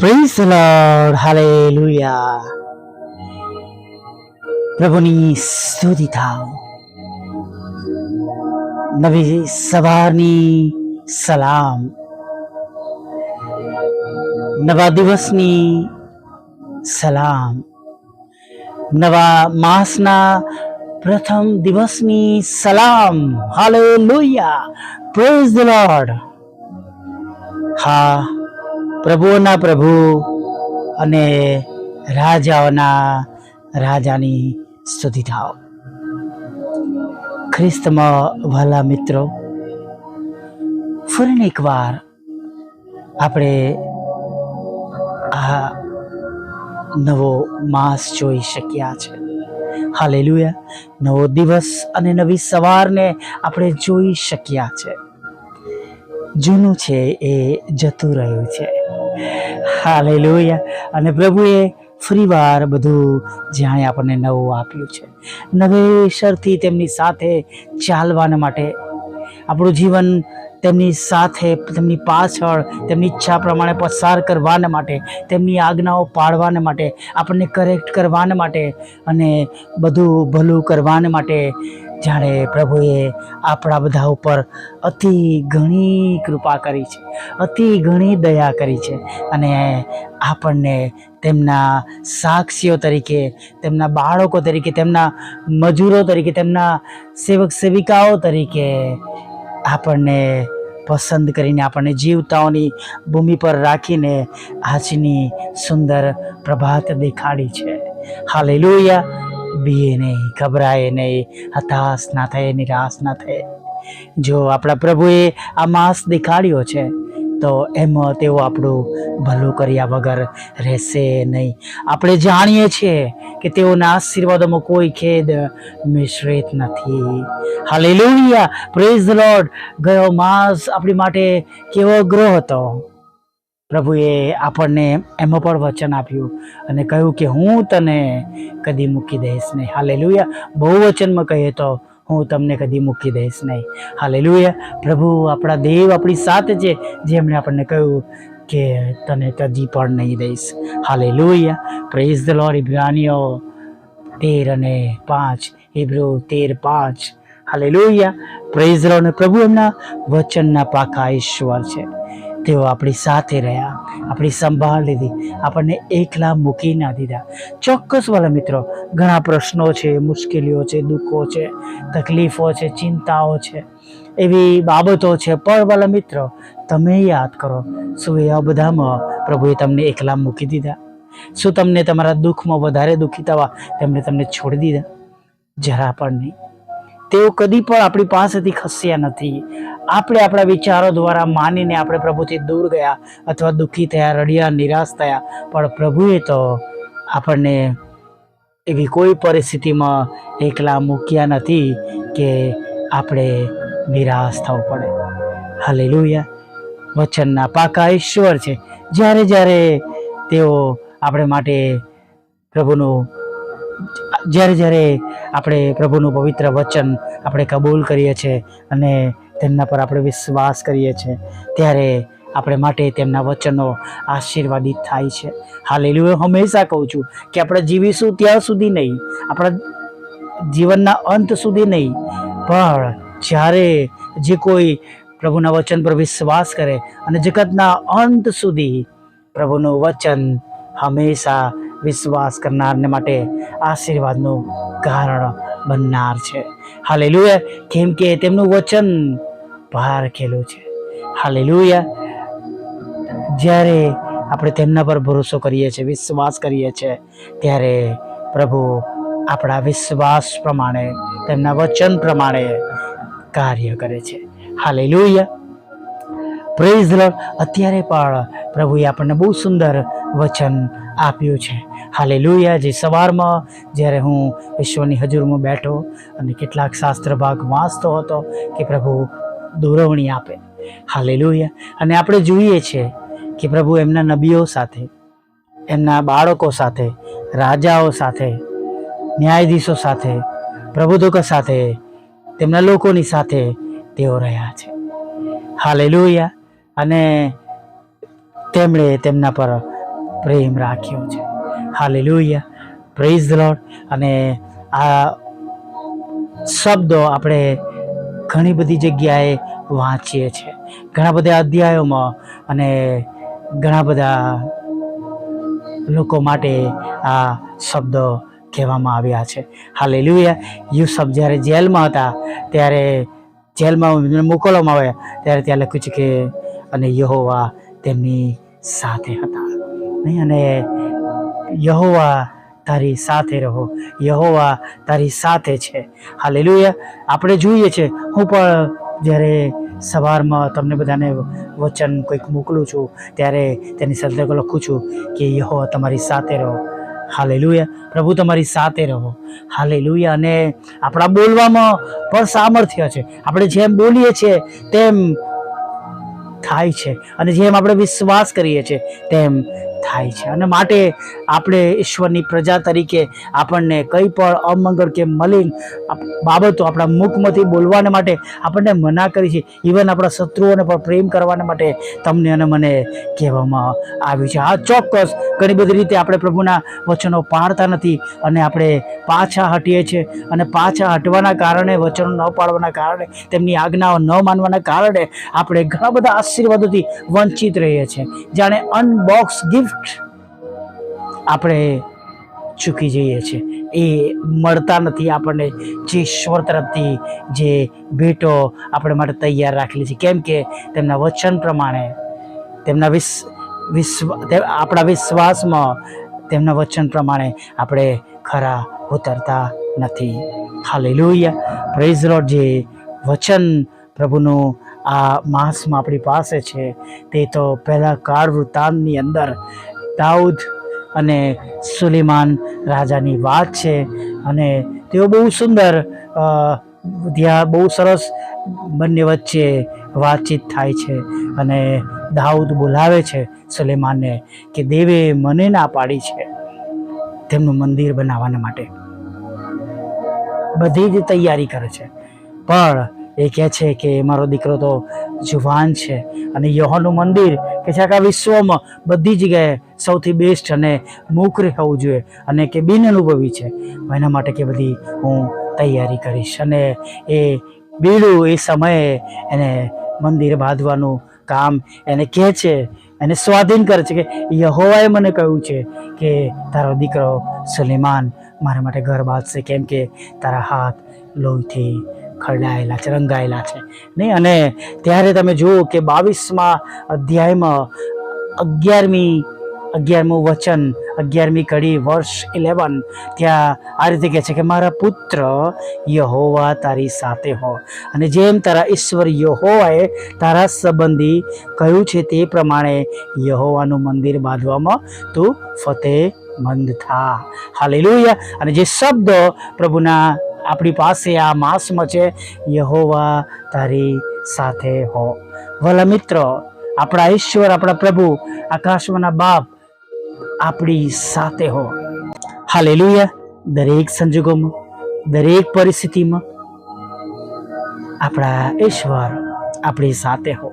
Praise lord hallelujah પ્રભુની સ્તુતિ થાવ. નવી સવારની સલામ. નવા દિવસની સલામ. નવા માસના પ્રથમ દિવસની સલામ. હાલેલુયા પ્રેઝ ધ લોર્ડ હા. પ્રભુઓના પ્રભુ અને રાજાઓના રાજાની સ્તુતિ થાવ ખ્રિસ્તમાં વહાલા મિત્રો, ફરીને એકવાર આપણે આ નવો માસ જોઈ શક્યા છે. હાલેલુયા. નવો દિવસ અને નવી સવારને આપણે જોઈ શક્યા છે. જૂનું છે એ જતું રહ્યું છે. હાલેલુયા. અને પ્રભુએ ફરીવાર બધું જ્યાં આપણને નવું આપ્યું છે. નવેસરથી તેમની સાથે ચાલવાના માટે આપણું જીવન તેમની સાથે, તેમની પાછળ, તેમની ઈચ્છા પ્રમાણે પસાર કરવાના માટે, તેમની આજ્ઞાઓ પાડવાના માટે, આપણને કરેક્ટ કરવાના માટે અને બધું ભલું કરવાના માટે જાણે પ્રભુએ આપણા બધા ઉપર અતિ ઘણી કૃપા કરી છે, અતિ ઘણી દયા કરી છે અને આપણને તેમના સાક્ષીઓ તરીકે, તેમના બાળકો તરીકે, તેમના મજૂરો તરીકે, તેમના સેવક સેવિકાઓ તરીકે આપણને પસંદ કરીને આપણને જીવતાઓની ભૂમિ પર રાખીને આજની સુંદર પ્રભાત દેખાડી છે. હાલેલુયા. બીએ નહીં, ગભરાય નહીં, હતાશ ના થાય, નિરાશ ના થાય. જો આપણા પ્રભુએ આ માસ દેખાડ્યો છે, તો એમાં તેઓ આપણું ભલું કર્યા વગર રહેશે નહીં. આપણે જાણીએ છીએ કે તેઓના આશીર્વાદોમાં કોઈ ખેદ મિશ્રિત નથી. હાલેલુયા. પ્રેઝ લોર્ડ ગયો માસ આપણી માટે કેવો ગ્રહ હતો? પ્રભુએ આપણને એમાં પણ વચન આપ્યું અને કહ્યું કે હું તને કદી મૂકી દઈશ નહીં. હાલેલુયા. બહુ વચનમાં કહીએ તો હું તમને કદી મૂકી દઈશ નહીં. હાલેલુયા. પ્રભુ આપણા દેવ આપણી સાથે છે જેમણે આપણને કહ્યું કે તને કદી પણ નહીં દઈશ. હાલેલુયા. પ્રેઝ ધ લોર્ડ ઇબ્રાનીઓ તેર અને પાંચ. ઇબ્રુ તેર પાંચ. હાલેલુયા. પ્રેઝ ધ લોર્ડ અને પ્રભુ એમના વચનના પાકા ઈશ્વર છે. તેઓ આપણી સાથે રહ્યા, આપણી સંભાળ લીધી, આપણને એકલા મૂકી ના દીધા. ચોક્કસ વાલા મિત્રો, ઘણા પ્રશ્નો છે, મુશ્કેલીઓ છે, દુઃખો છે, તકલીફો છે, ચિંતાઓ છે, એવી બાબતો છે. પણ વાલા મિત્રો, તમે યાદ કરો, શું એ આ બધામાં પ્રભુએ તમને એકલા મૂકી દીધા? શું તમને તમારા દુઃખમાં વધારે દુઃખી થવા તેમણે તમને છોડી દીધા? જરા પણ નહીં. તેઓ કદી પણ આપણી પાસેથી ખસ્યા નથી. આપણે આપણા વિચારો દ્વારા માનીને આપણે પ્રભુથી દૂર ગયા અથવા દુઃખી થયા, રડ્યા, નિરાશ થયા. પણ પ્રભુએ તો આપણને એવી કોઈ પરિસ્થિતિમાં એકલા મૂક્યા નથી કે આપણે નિરાશ થવું પડે. હાલે હાલેલુયા. વચનના પાકા ઈશ્વર છે. જ્યારે જ્યારે તેઓ આપણે માટે પ્રભુનું જ્યારે જ્યારે આપણે પ્રભુનું પવિત્ર વચન આપણે કબૂલ કરીએ છીએ અને તેમના પર આપણે વિશ્વાસ કરીએ છીએ, ત્યારે આપણે માટે તેમના વચનો આશીર્વાદિત થાય છે. હાલેલુયા. હંમેશા કહું છું કે આપણે જીવીશું ત્યાં સુધી નહીં, આપણા જીવનના અંત સુધી નહીં, પણ જ્યારે જે કોઈ પ્રભુના વચન પર વિશ્વાસ કરે અને જગતના અંત સુધી પ્રભુનું વચન હંમેશા વિશ્વાસ કરનારને માટે આશીર્વાદનું કારણ બનનાર છે. હાલેલુયા. કેમ કે તેમનું વચન પારખેલું છે. હાલેલુયા. જ્યારે આપણે તેમના પર ભરોસો કરીએ છીએ, વિશ્વાસ કરીએ છીએ, ત્યારે પ્રભુ આપણા વિશ્વાસ પ્રમાણે, તેમના વચન પ્રમાણે કાર્ય કરે છે. હાલેલુયા. પ્રેઝ અત્યારે પણ પ્રભુએ આપણને બહુ સુંદર વચન આપ્યું છે. હાલે લુયા જે સવારમાં જ્યારે હું ઈશ્વરની હજુરમાં બેઠો અને કેટલાક શાસ્ત્ર ભાગ વાંચતો હતો કે પ્રભુ દોરવણી આપે. હાલે લુયા અને આપણે જોઈએ છીએ કે પ્રભુ એમના નબીઓ સાથે, એમના બાળકો સાથે, રાજાઓ સાથે, ન્યાયાધીશો સાથે, પ્રબોધકો સાથે, તેમના લોકોની સાથે તેઓ રહ્યા છે. હાલે લુયા અને તેમણે તેમના પર પ્રેમ રાખ્યો છે. હાલેલુયા પ્રેઝ ધ લોર્ડ અને આ શબ્દો આપણે ઘણી બધી જગ્યાએ વાંચીએ છીએ. ઘણા બધા અધ્યાયોમાં અને ઘણા બધા લોકો માટે આ શબ્દો કહેવામાં આવ્યા છે. હાલેલુયા યુસફ જ્યારે જેલમાં હતા, ત્યારે જેલમાં મોકલવામાં આવ્યા, ત્યારે ત્યાં લખ્યું છે કે અને યહોવા તેમની સાથે હતા. અને યહોવા તારી સાથે રહો. યહોવા તારી સાથે છે. હાલેલુયા. આપણે જોઈએ છે, હું પણ જ્યારે સવારમાં તમને બધાને વચન કંઈક મોકલું છું, ત્યારે તેની સાથે લખું છું કે યહોવા તમારી સાથે રહો. હાલેલુયા. પ્રભુ તમારી સાથે રહો. હાલેલુયા. અને આપણા બોલવામાં પણ સામર્થ્ય છે. આપણે જેમ બોલીએ છીએ, તેમ થાય છે. અને જેમ આપણે વિશ્વાસ કરીએ છીએ, તેમ થાય છે. અને માટે આપણે ઈશ્વરની પ્રજા તરીકે આપણને કંઈ પણ અમંગળ કે મલિન બાબતો આપણા મુખમાંથી બોલવાને માટે આપણને મના કરી છે. ઇવન આપણા શત્રુઓને પણ પ્રેમ કરવાને માટે તમને અને મને કહેવામાં આવ્યું છે. આ ચોક્કસ ઘણી બધી રીતે આપણે પ્રભુના વચનો પાળતા નથી અને આપણે પાછા હટીએ છીએ અને પાછા હટવાના કારણે, વચનો ન પાળવાના કારણે, તેમની આજ્ઞાઓ ન માનવાના કારણે આપણે ઘણા બધા આશીર્વાદોથી વંચિત રહીએ છીએ. જાણે અનબોક્સ ગિફ્ટ આપણે ચૂકી જઈએ છીએ. એ મળતા નથી આપણને. જે ઈશ્વર તરફથી જે ભેટો આપણે માટે તૈયાર રાખેલી છે. કેમ કે તેમના વચન પ્રમાણે, તેમના વિશ વિશ્વ આપણા વિશ્વાસમાં તેમના વચન પ્રમાણે આપણે ખરા ઉતરતા નથી. હાલેલુયા. પ્રેઝ લોર્ડ જે વચન પ્રભુનું આ માસમાં આપણી પાસે છે. તે તો પહેલાં કાળ વૃત્તાંતની અંદર દાઉદ અને સુલેમાન રાજાની વાત છે અને તેઓ બહુ સુંદર ત્યાં બહુ સરસ બંને વચ્ચે વાતચીત થાય છે અને દાઉદ બોલાવે છે સુલેમાનને કે દેવે, મને ના પાડી છે તેમનું મંદિર બનાવવાના માટે. બધી જ તૈયારી કરે છે. પણ એ કહે છે કે મારો દીકરો તો જુવાન છે. અને યહોનું મંદિર કે છે આખા વિશ્વમાં બધી જગ્યાએ સૌથી બેસ્ટ અને મુખ હોવું જોઈએ અને કે બિન અનુભવી છે. એના માટે કે બધી હું તૈયારી કરીશ. અને એ બીડું એ સમયે એને મંદિર બાંધવાનું કામ એને કહે છે, એને સ્વાધીન કરે છે કે યહોવાએ મને કહ્યું છે કે તારો દીકરો સુલેમાન મારા માટે ઘર બાંધશે. કેમ કે તારા હાથ લોહીથી ખરડાયેલા છે, રંગાયેલા છે. નહીં, અને ત્યારે તમે જુઓ કે બાવીસમાં અધ્યાયમાં અગિયારમી, અગિયારમું વચન, અગિયારમી કડી, વર્ષ ઇલેવન, ત્યાં આ રીતે કહે છે કે, મારા પુત્ર, યહોવા તારી સાથે હો. અને જેમ તારા ઈશ્વર યહોવાએ તારા સંબંધી કહ્યું છે તે પ્રમાણે યહોવાનું મંદિર બાંધવામાં તું ફતેહમંદ થા. હાલેલુયા. અને જે શબ્દ પ્રભુના આપણી પાસે આ માસમાં છે. યહોવા, તારી સાથે હો. ભલા મિત્ર, આપણા ઈશ્વર, આપણા પ્રભુ, આકાશમાંના બાપ આપણી સાથે હો. હાલે દરેક સંજોગોમાં, દરેક પરિસ્થિતિમાં આપણા ઈશ્વર આપણી સાથે હો.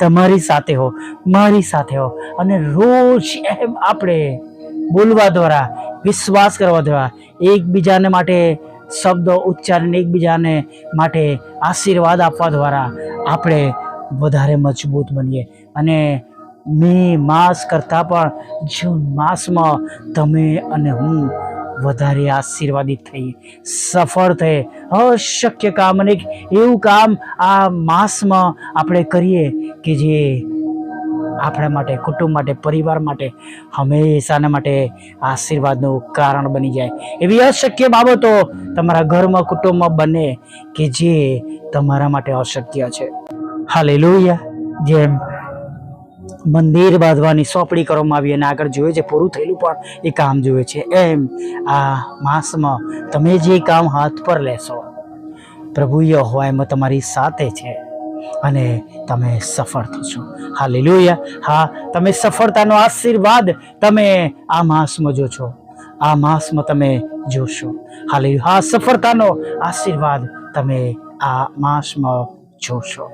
તમારી સાથે હો, મારી સાથે હો. અને રોજ એમ આપણે બોલવા દ્વારા, વિશ્વાસ કરવા દ્વારા, એકબીજાને માટે શબ્દો ઉચ્ચારણ એકબીજાને માટે આશીર્વાદ આપવા દ્વારા આપણે વધારે મજબૂત બનીએ. અને મે માસ કરતાં પણ જૂન માસમાં તમે અને હું વધારે આશીર્વાદિત થઈએ. સફળ થઈએ અશક્ય કામ અને એવું કામ આ માસમાં આપણે કરીએ કે જે આપણા માટે, કુટુંબ માટે, પરિવાર માટે હંમેશાના માટે આશીર્વાદનું કારણ બની જાય. એવી અશક્ય બાબતો તમારા ઘરમાં, કુટુંબમાં બને કે જે તમારા માટે અશક્ય છે. હાલેલુયા. જેમ મંદિર બાંધવાની સોંપણી કરવામાં આવી અને આગળ જોઈએ છે, પૂરું થયેલું પણ એ કામ જોઈએ છે. એમ આ માસમાં તમે જે કામ હાથ પર લેશો, પ્રભુ યહોવાએમાં તમારી સાથે છે. અને તમે સફળ થશો. હાલેલુયા. હા, તમે સફળતાનો આશીર્વાદ તમે આ માસમાં જોશો. આ માસમાં તમે જોશો. હાલે હા, સફળતાનો આશીર્વાદ તમે આ માસમાં જોશો.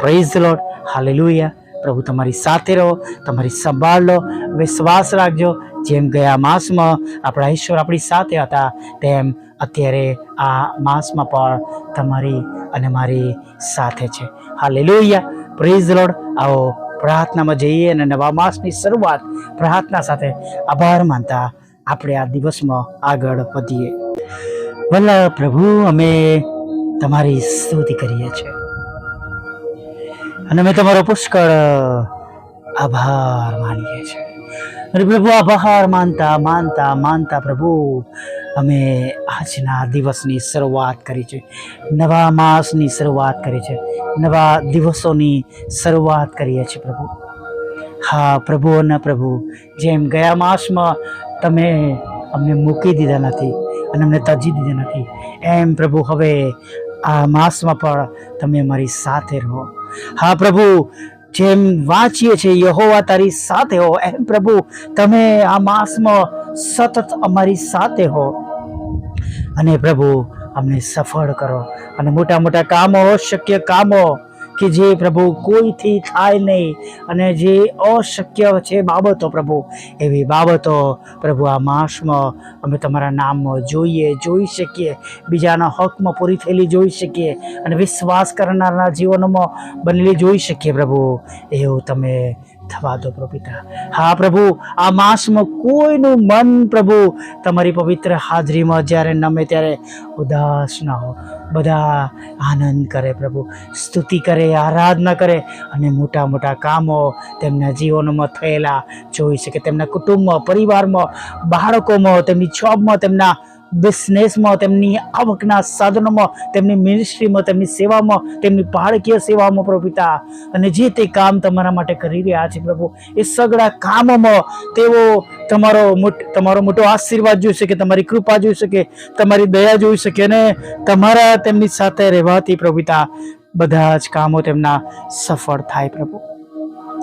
પ્રેઝ લોટ હા લીલુયા પ્રભુ તમારી સાથે રહો, તમારી સંભાળ લો, વિશ્વાસ રાખજો. જેમ ગયા માસમાં આપણા ઈશ્વર આપણી સાથે હતા, તેમ અત્યારે આ માસમાં પણ તમારી અને મારી સાથે છે. હાલેલુયા પ્રેઝ લોડ આવો પ્રાર્થનામાં જઈએ અને નવા માસની શરૂઆત પ્રાર્થના સાથે આભાર માનતા આપણે આ દિવસમાં આગળ વધીએ. ભલા પ્રભુ, અમે તમારી સ્તુતિ કરીએ છીએ. અને અમે તમારો પુષ્કળ આભાર માનીએ છીએ. અને પ્રભુ, આભાર માનતા માનતા માનતા પ્રભુ અમે આજના દિવસની શરૂઆત કરી છે. નવા માસની શરૂઆત કરી છે. નવા દિવસોની શરૂઆત કરીએ છીએ પ્રભુ. હા, પ્રભુ અને પ્રભુ, જેમ ગયા માસમાં તમે અમને મૂકી દીધા નથી અને અમને તજી દીધા નથી, એમ પ્રભુ હવે આ માસમાં પણ તમે અમારી સાથે રહો. હા, પ્રભુ, જેમ વાંચીએ છીએ, યહોવા તારી સાથે હો, એમ પ્રભુ, તમે આ માસમાં સતત અમારી સાથે હો. અને પ્રભુ, અમને સફળ કરો. અને મોટા મોટા કામો, અશક્ય કામો કે જે પ્રભુ કોઈથી થાય નહીં અને જે અશક્ય છે બાબતો પ્રભુ, એવી બાબતો પ્રભુ આ માસમાં અમે તમારા નામમાં જોઈએ, જોઈ શકીએ. બીજાના હકમાં પૂરી થયેલી જોઈ શકીએ અને વિશ્વાસ કરનારના જીવનમાં બનેલી જોઈ શકીએ પ્રભુ. એવું તમે થવા દો પ્રભુ પિતા. હા પ્રભુ, આ માસમાં કોઈનું મન પ્રભુ તમારી પવિત્ર હાજરીમાં જ્યારે નમે ત્યારે ઉદાસ ન હો. બધા આનંદ કરે પ્રભુ, સ્તુતિ કરે, આરાધના કરે અને મોટા મોટા કામો તેમના જીવનમાં થયેલા જોઈ શકે. તેમના કુટુંબમાં, પરિવારમાં, બાળકોમાં, તેમની જોબમાં તેમના બિઝનેસમાં તેમની આવકના સાધનોમાં, તેમની મિનિસ્ટ્રીમાં તેમની સેવામાં, તેમની બાળકીય સેવામાં પ્રભુ અને જે તે કામ તમારા માટે કરી રહ્યા છે પ્રભુ, એ સગળા કામોમાં તેઓ તમારો તમારો મોટો આશીર્વાદ જોઈ શકે, તમારી કૃપા જોઈ શકે, તમારી દયા જોઈ શકે અને તમારા તેમની સાથે રહેવાથી પ્રભુ બધા જ કામો તેમના સફળ થાય પ્રભુ.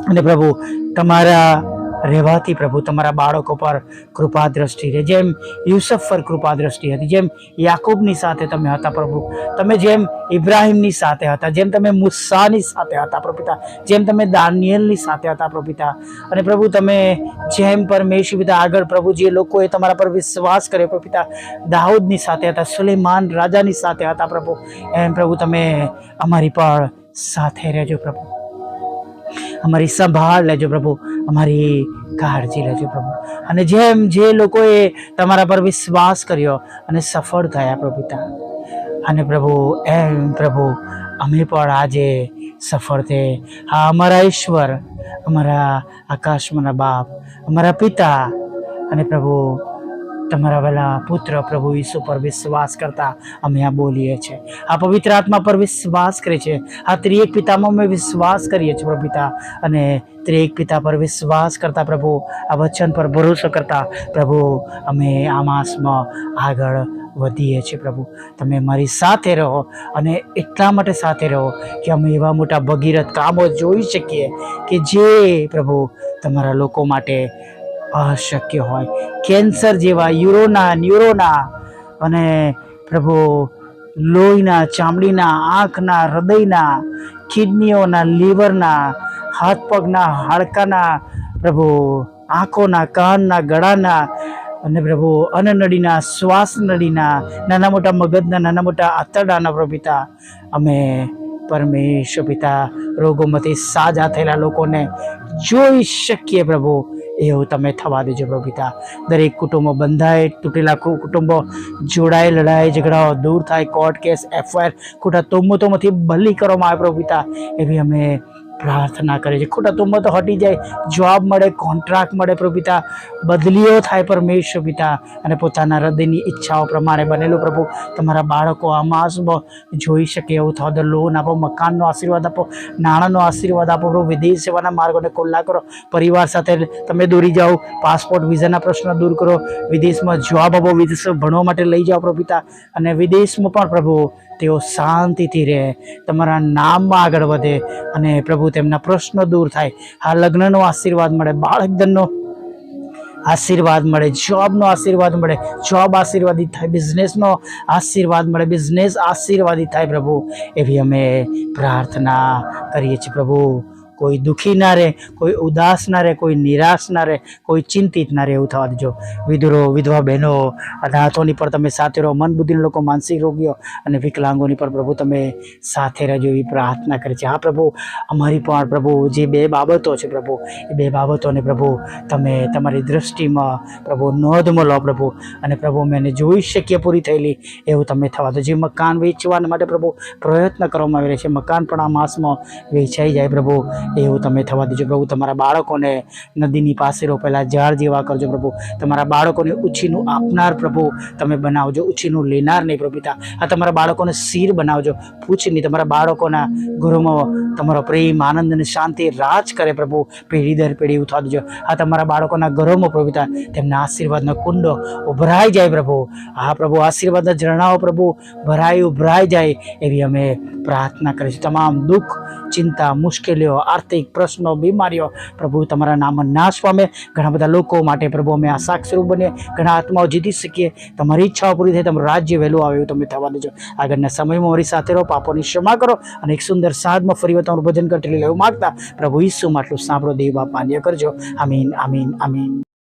અને પ્રભુ, તમારા રહેવાથી પ્રભુ, તમારા બાળકો પર કૃપા દ્રષ્ટિ રહે. જેમ યુસફ પર કૃપા દ્રષ્ટિ હતી, જેમ યાકૂબની સાથે તમે હતા પ્રભુ, તમે જેમ ઇબ્રાહિમની સાથે હતા, જેમ તમે મુસ્સાની સાથે હતા પ્રભુતા જેમ તમે દાનિયલની સાથે હતા પ્રભુતા અને પ્રભુ, તમે જેમ પરમેશ્વર પિતા આગળ પ્રભુ, જે લોકોએ તમારા પર વિશ્વાસ કર્યો પ્રભુતા દાઉદની સાથે હતા, સુલેમાન રાજાની સાથે હતા પ્રભુ. એમ પ્રભુ, તમે અમારી પર સાથે રહેજો પ્રભુ. અમારી સંભાળ લેજો પ્રભુ. અમારી કાળજી લેજો પ્રભુ. અને જેમ જે લોકોએ તમારા પર વિશ્વાસ કર્યો અને સફળ થયા પ્રભુ પિતા અને પ્રભુ, એમ પ્રભુ, અમે પણ આજે સફળ થયે. હા, અમારા ઈશ્વર, અમારા આકાશમાંના બાપ, અમારા પિતા અને પ્રભુ તમારા વહેલા પુત્ર પ્રભુ ઈસુ પર વિશ્વાસ કરતા અમે આ બોલીએ છીએ. આ પવિત્ર આત્મા પર વિશ્વાસ કરે છે. આ ત્રિએક પિતામાં અમે વિશ્વાસ કરીએ છીએ પ્રભુ પિતા. અને ત્રિએક પિતા પર વિશ્વાસ કરતા પ્રભુ, આ વચન પર ભરોસો કરતા પ્રભુ, અમે આ માસમાં આગળ વધીએ છીએ પ્રભુ. તમે મારી સાથે રહો અને એટલા માટે સાથે રહો કે અમે એવા મોટા ભગીરથ કામો જોઈ શકીએ કે જે પ્રભુ તમારા લોકો માટે અશક્ય હોય. કેન્સર જેવા યુરોના, ન્યુરોના અને પ્રભુ લોહીના, ચામડીના, આંખના, હૃદયના, કિડનીઓના, લીવરના, હાથ પગના, હાડકાના, પ્રભુ આંખોના, કાનના, ગળાના અને પ્રભુ અનનડીના શ્વાસ નળીના નાના મોટા મગજના, નાના મોટા આંતરડાના પ્રભુ અમે પરમેશ્વર પિતા રોગોમાંથી સાજા થયેલા લોકોને જોઈ શકીએ પ્રભુ. એવું તમે થવા દેજો પ્રભુ દરેક કુટુંબો બંધાય, તૂટેલા કુટુંબો જોડાય, લડાઈ, ઝઘડાઓ દૂર થાય કોર્ટ કેસ એફઆઈઆર ખોટા તોમતોમાંથી બલી કરવામાં આવે પ્રભુ એવી અમે પ્રાર્થના કરે છે. ખોટા તોમતો હટી જાય જોબ મળે કોન્ટ્રાક્ટ મળે પ્રભુ બદલીઓ થાય પરમેશ્વર પિતા અને પોતાના હૃદયની ઈચ્છાઓ પ્રમાણે બનેલું પ્રભુ. તમારા બાળકો આ માસમાં જોઈ શકે એવું દો લોન આપો, મકાનનો આશીર્વાદ આપો, નાણાંનો આશીર્વાદ આપો પ્રભુ. વિદેશ સેવાના માર્ગોને ખુલ્લા કરો. પરિવાર સાથે તમે દોરી જાઓ. પાસપોર્ટ, વિઝાના પ્રશ્નો દૂર કરો. વિદેશમાં જોબ આપો. વિદેશ ભણવા માટે લઈ જાઓ પ્રભુ અને વિદેશમાં પણ પ્રભુ તેઓ શાંતિથી રહે, તમારા નામમાં આગળ વધે અને પ્રભુ તેમના પ્રશ્નો દૂર થાય. આ લગ્નનો આશીર્વાદ મળે, બાળકધનનો આશીર્વાદ મળે, જોબનો આશીર્વાદ મળે, જોબ આશીર્વાદિત થાય, બિઝનેસનો આશીર્વાદ મળે, બિઝનેસ આશીર્વાદિત થાય પ્રભુ. એવી અમે પ્રાર્થના કરીએ છીએ પ્રભુ. કોઈ દુઃખી ના રહે, કોઈ ઉદાસ ના રહે, કોઈ નિરાશ ના રહે, કોઈ ચિંતિત ના રહે એવું થવા દેજો. વિધુરો, વિધવા બહેનો અનાથોની પર તમે સાથે રહો મન બુદ્ધિના લોકો માનસિક રોગીઓ અને વિકલાંગોની પર પ્રભુ તમે સાથે રહેજો એવી પ્રાર્થના કરી છે. હા પ્રભુ, અમારી પણ પ્રભુ જે બે બાબતો છે પ્રભુ, એ બે બાબતોને પ્રભુ તમે તમારી દ્રષ્ટિમાં પ્રભુ નોંધમાં લો પ્રભુ અને પ્રભુ અમે એને જોઈ શકીએ પૂરી થયેલી એવું તમે થવા દો જે મકાન વેચવા માટે પ્રભુ પ્રયત્ન કરવામાં આવી રહ્યા છે, મકાન પણ આ માસમાં વેચાઈ જાય પ્રભુ. એવું તમે થવા દેજો પ્રભુ. તમારા બાળકોને નદીની પાસે રોપેલા ઝાડ જેવા કરજો પ્રભુ. તમારા બાળકોને ઉછીનું આપનાર પ્રભુ તમે બનાવજો. ઉછીનું લેનાર નહીં પ્રભુ આ તમારા બાળકોને શીર બનાવજો. પૂછ નહીં. તમારા બાળકોના ઘરોમાં તમારો પ્રેમ, આનંદ અને શાંતિ રાજ કરે પ્રભુ. પેઢી દર પેઢી ઉઠવા દેજો. આ તમારા બાળકોના ઘરોમાં પ્રભુ પિતા, તેમના આશીર્વાદનો કુંડો ઉભરાઈ જાય પ્રભુ. હા પ્રભુ આશીર્વાદના ઝરણાઓ પ્રભુ. ભરાઈ, ઉભરાઈ જાય એવી અમે પ્રાર્થના કરીશ. તમામ દુઃખ, ચિંતા, મુશ્કેલીઓ, આર્થિક પ્રશ્નો, બીમારીઓ, પ્રભુ તમારા નામ નાશ પામે. ઘણા બધા લોકો માટે પ્રભુ અમે આ સાક્ષરૂપ બનીએ. ઘણા આત્માઓ જીતી શકીએ. તમારી ઈચ્છાઓ પૂરી થાય, તમારું રાજ્ય વહેલું આવે એવું તમે થવા દેજો. આગળના સમયમાં મારી સાથે રહો, પાપોની ક્ષમા કરો અને એક સુંદર સાધમાં ફરી તમારું ભજન કરતી લેવું માગતા પ્રભુ ઈસુ માટલું સાંભળો, દેવ બાપ માન્ય કરજો. આમીન આમીન આમીન.